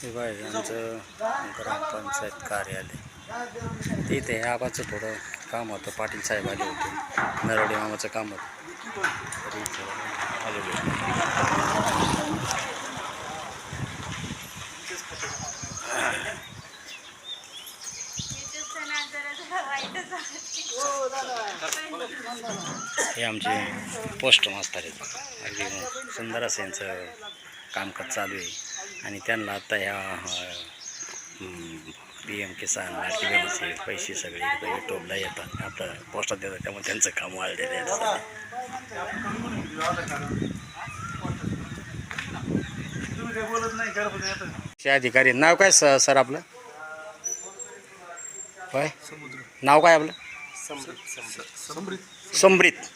हे बाय आमचं ग्रामपंचायत कार्यालय. तिथे ह्या आबाचं थोडं काम होतं पाटील साहेब आले होते. नरवडे मामाचं काम होतं. तरी आलेलो हे आमचे पोस्ट मास्तर आहेत. अगदी सुंदर असं यांचं कामकाज चालू आहे. आणि त्यांना आता ह्या पी एम किसान लाडकी पैसे सगळे युट्यूबला येतात. आपलं पोस्टात देतात त्यामुळे त्यांचं काम वाढलेलं आहे. अधिकारी. नाव काय स सर आपलं? काय नाव काय आपलं? समृत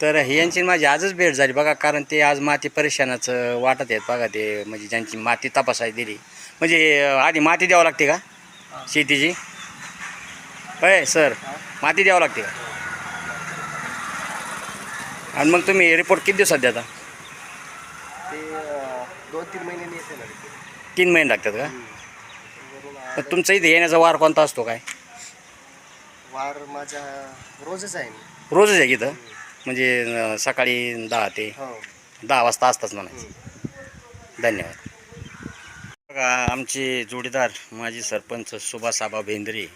तर हे यांची माझी आजच भेट झाली बघा कारण ते आज माती परेशानाचं वाटत आहेत बघा ते म्हणजे ज्यांची माती तपासायला दिली. म्हणजे आधी माती द्यावं लागते का? शेतीची? होय सर. माती द्यावं लागते का? आणि मग तुम्ही रिपोर्ट किती दिवसात देता? ते दोन तीन महिन्यांनी. तीन महिने लागतात का? तर तुमचं इथे येण्याचा वार कोणता असतो काय? वार माझा रोजच आहे ना. रोजच आहे इथं? म्हणजे सकाळी दहा ते हो. दहा वाजता असताच म्हणायचं. धन्यवाद. बघा आमचे जोडीदार माजी सरपंच सुभाष आबा भेंद्रे.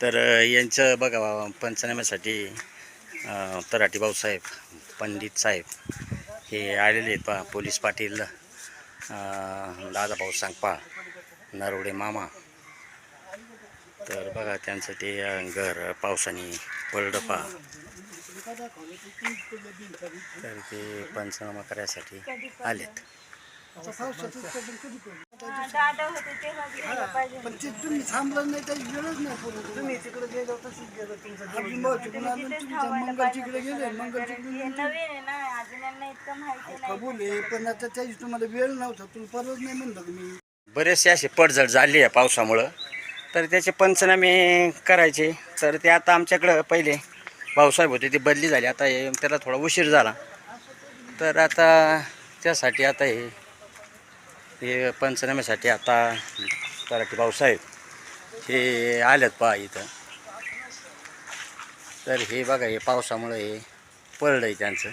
तर यांचं बघा पंचनाम्यासाठी तराटी भाऊसाहेब पंडित साहेब हे आलेले आहेत पा पोलीस पाटील दादाभाऊ सांगपा नरवडे मामा. तर बघा त्यांचं ते घर पावसाने पडलं पा तर ते पंचनामा करायसाठी आलेत. पण ते तुम्ही थांबलं नाही तर वेळच नाही तुम्ही तिकडे गेलो तसंच तुमचं आलं गेले कबूल आहे पण आता त्याची तुम्हाला वेळ नव्हता तुम्ही परवाच नाही म्हणलं मी बरेचसे असे पडझड झाली आहे पावसामुळं. तर त्याचे पंचनामे करायचे. तर ते आता आमच्याकडं पहिले भाऊसाहेब होते ती बदली झाली. आता हे त्याला थोडा उशीर झाला. तर आता त्यासाठी आता हे हे पंचनाम्यासाठी आता तराटी भाऊसाहेब हे आलेत पहा इथं. तर हे बघा हे पावसामुळं हे पडलं आहे त्यांचं.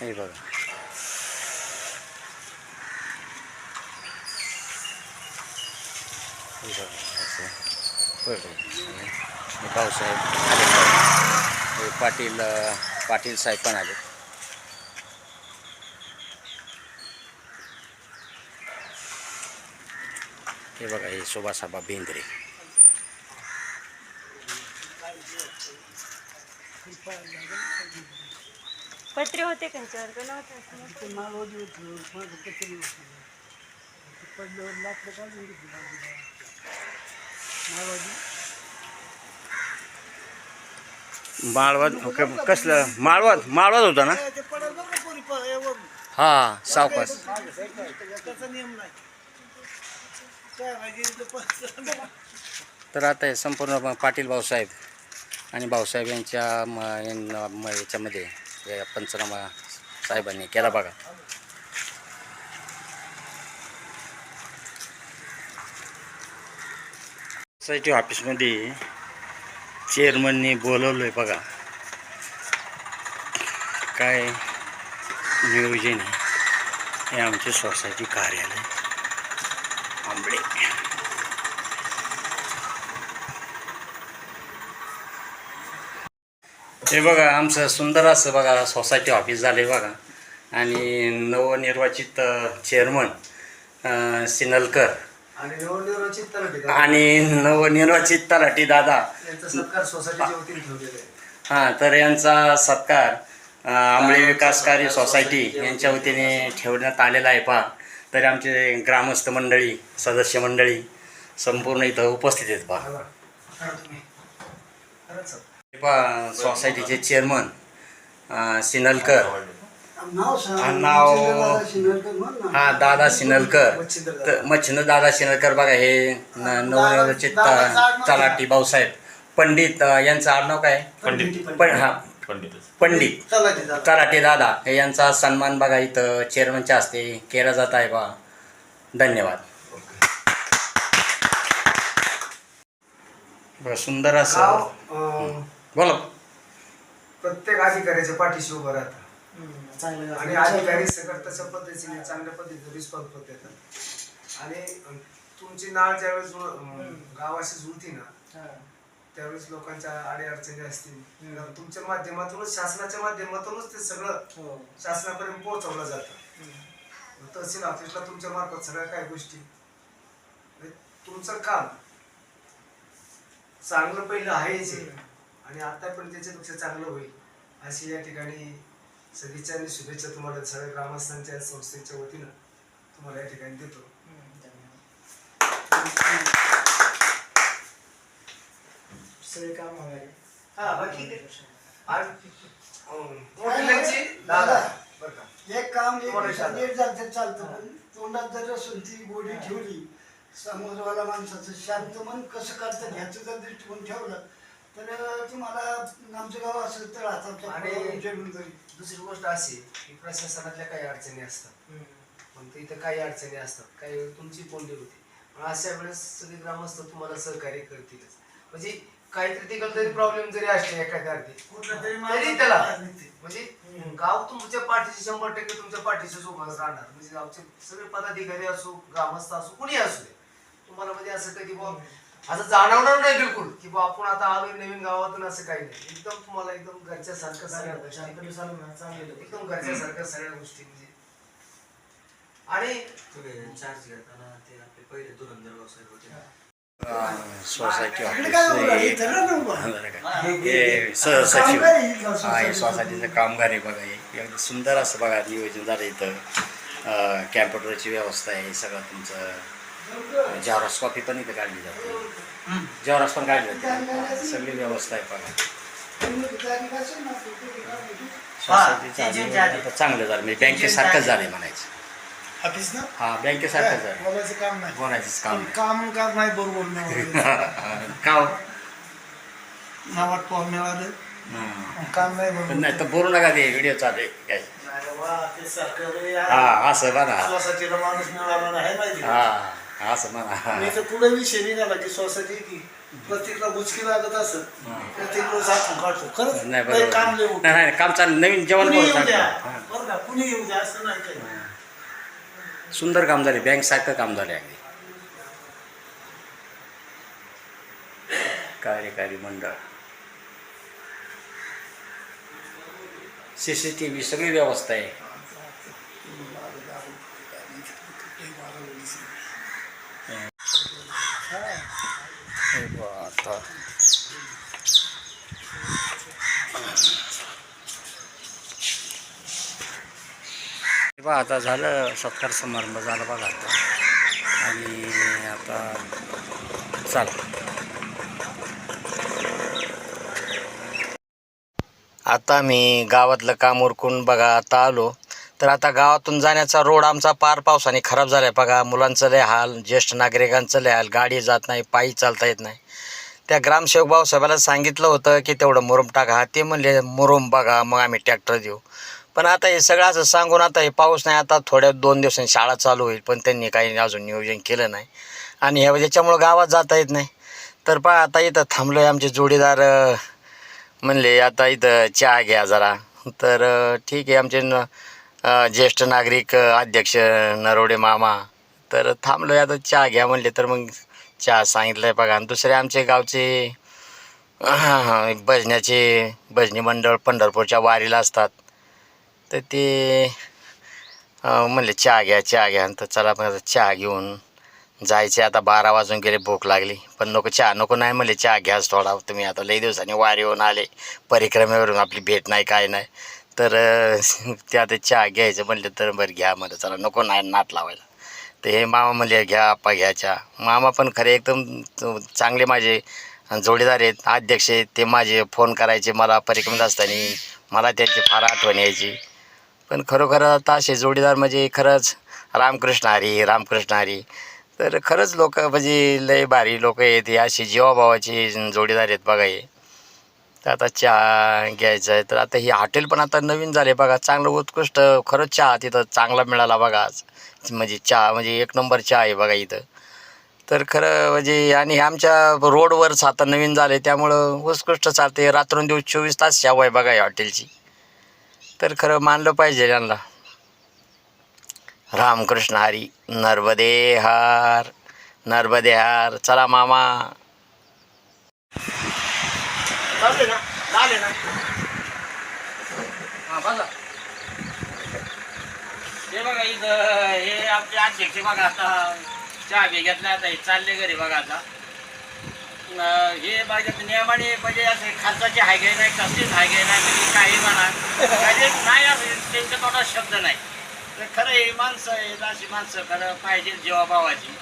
हे बघा. हे बघा, असं. पडलं. हे भाऊसाहेब. हे पाटील पाटील साहेब पण आले. हे बघा हे सुभाषाबा बेंद्रे पत्रे होते का नव्हते ते मालवादी होतं माझं कचेरी होतं ते पडल्यावर लाकडं काढून घेतली बाजूला. मालवादी माळवाद क- कसलं माळवाद माळवाद होता ना हे सावकाश तर आता हे संपूर्ण पाटील भाऊसाहेब आणि भाऊसाहेब यांच्या याच्यामध्ये या पंचनामा साहेबांनी केला बघा. सोसायटी ऑफिसमध्ये चेअरमननी बोलवलं आहे बघा. काय नियोजन आहे हे आमचे सोसायटी कार्यालय. आंबळे. हे बघा आमचं सुंदर असं बघा सोसायटी ऑफिस झालं आहे बघा. आणि नवनिर्वाचित चेअरमन सिनलकर आणि नवनिर्वाचित तलाठी दादा. हां. तर यांचा सत्कार आंबळे विकासकारी सोसायटी यांच्या वतीने ठेवण्यात आलेला आहे. पहा तरी आमचे ग्रामस्थ मंडळी सदस्य मंडळी संपूर्ण इथं उपस्थित आहेत. पहा. पहा सोसायटीचे चेअरमन सिनलकर नाव. हा दादा सिनलकर मच्छिंद्र दादा. तर मच्छिंद्र दादा सिनलकर बघा हे न- नवनिर्वाचित त- तलाठी भाऊसाहेब. पंडित यांचं आडनाव काय? पंडित. पण हा. पंडित. चला ते चला कराटे दादा. हे यांचा सन्मान बघा इथं चेअरमनच्या हस्ते केला जात आहे बा. धन्यवाद. बरं, सुंदर असं. बोला. प्रत्येक अधिकाऱ्याच्या पाठीशी उभं राहतं. चांगलं आणि अधिकारी सगळं तशा पद्धतीने चांगल्या पद्धतीने रिस्पॉन्स पण देतात आणि तुमची नाळ ज्यावेळेस गावाशी जुळती ना त्यावेळेस लोकांच्या अडीअडचणी असतील. तुमच्या माध्यमातूनच शासनाच्या माध्यमातूनच ते सगळं हो. शासनापर्यंत पोहोचवलं जातं. तहसील ऑफिसला तुमच्या मार्फत सगळ्या काही गोष्टी. म्हणजे तुमचं काम चांगलं पहिलं आहेच आहे. आणि आता पण त्याच्यापेक्षा चांगलं होईल. अशी या ठिकाणी सदिच्छा आणि शुभेच्छा तुम्हाला सगळ्या ग्रामस्थांच्या संस्थेच्या वतीनं तुम्हाला या ठिकाणी देतो. सगळे काम व्हावे हा बाकी दादा बरं का. एक काम एक दिवसात चालतं. पण तोंडात जर असून ती गोडी ठेवली समोरवाला माणसाचं शांत मन कसं करतं ह्याचा जर दृष्टिकोन ठेवला तर तुम्हाला आमचं गाव असेल तर आता आणि- तरी दुसरी गोष्ट अशी की प्रशासनातल्या काही अडचणी असतात. पण ते इथं काही अडचणी असतात. काही तुमची कोंडी होती? पण अशा वेळेस सगळे ग्रामस्थ तुम्हाला सहकार्य करतीलच. म्हणजे काहीतरी तिकडे जरी प्रॉब्लेम जरी असले एखाद्या अर्थी कुठला तरी तरी त्याला. निघते. म्हणजे गाव तुमच्या पाठीशी शंभर टक्के तुमच्या पाठीशी उभं राहणार. म्हणजे गावचे सगळे पदाधिकारी असो ग्रामस्थ असो कुणी असू दे. तुम्हाला म्हणजे असं कधी बुवा असं जाणवणार नाही बिलकुल की बुवा आपण आता आलोय नवीन गावातून असं काही नाही. एकदम तुम्हाला एकदम घरच्यासारखं सगळ्या गोष्टी. एकदम घरच्यासारख्या सगळ्या गोष्टी म्हणजे. आणि चार्ज घेताना ते आपले पहिले धुरंधर व्यवसाय होते सोसायटी. हे सहसचिव कामगार आहे इथलं हा हे सोसायटीचं. सोसायटीचं कामगार आहे बघा हे एकदम सुंदर असं बघा नियोजन झालं इथं. कॅम्प्युटरची व्यवस्था आहे सगळं तुमचं. जेरॉक्स कॉपी पण इथं काढली जाते. जेरॉक्स पण काढली जाते सगळी व्यवस्था आहे बघा. आता चांगलं झालं. म्हणजे बँकेसारखंच झालं म्हणायचं. ऑफिस ना? हा बँकेसारखंच झालं बोलायचं काम नाही. बोलायचंच काम पण काम काम नाही बरोबर नाही का? नावात पाहून मिळालं. काम नाही पण बरोबर नाही तर बोलू नका ते व्हिडिओ चालू आहे. काय? हा असं सोसायटीला माणूस मिळाला नाही माहिती. का? हा. असं म्हणा. मी तर पुढे विषय निघाला की सोसायटी की प्रत्येकला गुचकी लागत असत प्रत्येक रोज आपण काढतो खरंच? नाही काम होतं. नाही नाही, काम चाललं नवीन जेवण कुणी करून येऊ द्या. सांगतो. बरं का कुणी येऊ द्या असं नाही काही. सुंदर काम झाले बँक सारखं काम झाले अगदी. कार्यकारी मंडळ. सी सी टी व्ही सगळी व्यवस्था आहे हे बघ आता आता झालं सत्कार समारंभ झाला बघा आता. आणि आता चाल. आता मी गावातलं काम उरकून बघा आता आलो. तर आता गावातून जाण्याचा रोड आमचा पार पावसाने खराब झाला आहे बघा. मुलांचं लय हाल ज्येष्ठ नागरिकांचं लय हाल. गाडी जात नाही पायी चालता येत नाही. त्या ग्रामसेवक भाऊसाहेबाला सांगितलं होतं की तेवढं मुरुम टाका. ते म्हणले मुरुम बघा मग आम्ही ट्रॅक्टर देऊ. पण आता हे सगळं असं सांगून आता हे पाऊस नाही आता थोड्या दोन दिवसांनी शाळा चालू होईल पण त्यांनी काही अजून नियोजन केलं नाही. आणि ह्या याच्यामुळं गावात जाता येत नाही. तर पहा आता इथं थांबलो आहे आमचे जोडीदार म्हणले आता इथं चहा घ्या जरा. तर ठीक आहे आमचे न ज्येष्ठ नागरिक अध्यक्ष नरोडे मामा. तर थांबलो आहे आता चहा घ्या म्हणले तर मग चहा सांगितलं आहे बघा. आणि दुसरे आमचे गावचे हां हां भजनाचे भजनी मंडळ पंढरपूरच्या वारीला असतात. तर ते म्हणले चहा घ्या चहा घ्या. तर चला मग चहा घेऊन जायचे. आता बारा वाजून गेले भूक लागली. पण नको चहा नको नाही म्हणले चहा घ्याच थोडा. तुम्ही आता लई दिवसांनी वारीवरून आले. परिक्रमेवरून आपली भेट नाही काय नाही. तर ते आता चहा घ्यायचं म्हणलं तर बरं घ्या म्हणलं. चला नको नाही नाट लावायला. तर हे मामा म्हणले घ्या आप्पा घ्यायच्या मामा पण खरे एकदम चांगले माझे जोडीदार आहेत अध्यक्ष आहेत. ते माझे फोन करायचे मला परिक्रमेत असताना. मला त्यांची फार आठवण यायची. पण खरोखर आता असे जोडीदार म्हणजे खरंच रामकृष्ण हरी रामकृष्ण हरी. तर खरंच लोक म्हणजे लय भारी लोक आहेत. हे अशी जीवाभावाची जोडीदार आहेत बघा हे. तर आता चहा घ्यायचा आहे. तर आता हे हॉटेल पण आता नवीन झाले बघा. चांगलं उत्कृष्ट खरंच चहा तिथं चांगला मिळाला बघा आज. म्हणजे चहा म्हणजे एक नंबर चहा आहे बघा इथं. तर खरं म्हणजे आणि आमच्या रोडवरच आता नवीन झाले त्यामुळं उत्कृष्ट चालते रात्रंदिवस चोवीस तास सेवा आहे बघा या हॉटेलची. तर खरं मानलं पाहिजे यांना. रामकृष्ण हरी नर्मदे हार नर्मदे हार. चला मामा. चालले ना? ना? हां बघा हे बघा इथं हे आपले अध्यक्ष बघा आता चहा बी घेतला आता हे चालले घरी बघा आता. अं, हे माझ्या नियमाने म्हणजे असे खालसाचे हाय घे नाही कसलीच हाय घे नाही म्हणजे काही म्हणा. म्हणजे नाही असं त्यांच्या तोंडात शब्द नाही. तर खरं हे माणसं आहेत अशी माणसं खरं पाहिजे जीवाभावाची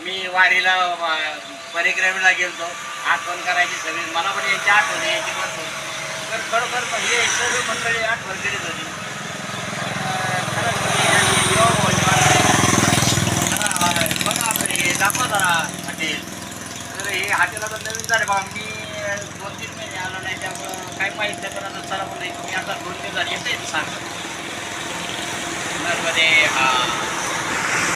मी वारीला वा- परिक्रमेला गेलतो आठवण करायची सगळी. मला पण याची आठवण यायची पण तर खरोखर पण हे सर्व मंडळी आठवण करीत होती अं, खरंच म्हणजे यांची जीवाभावाची माणसं आहेत. खरं, बघा बरं हे दाखवा जरा हॉटेल. तर हे हॉटेल आता नवीन झाले बघा मी दोन तीन महिने आलो नाही त्यामुळं काही माहीत नाही पण आता चला पण मी आता दोन तीन झाले येते सांग. नर्मदे हा.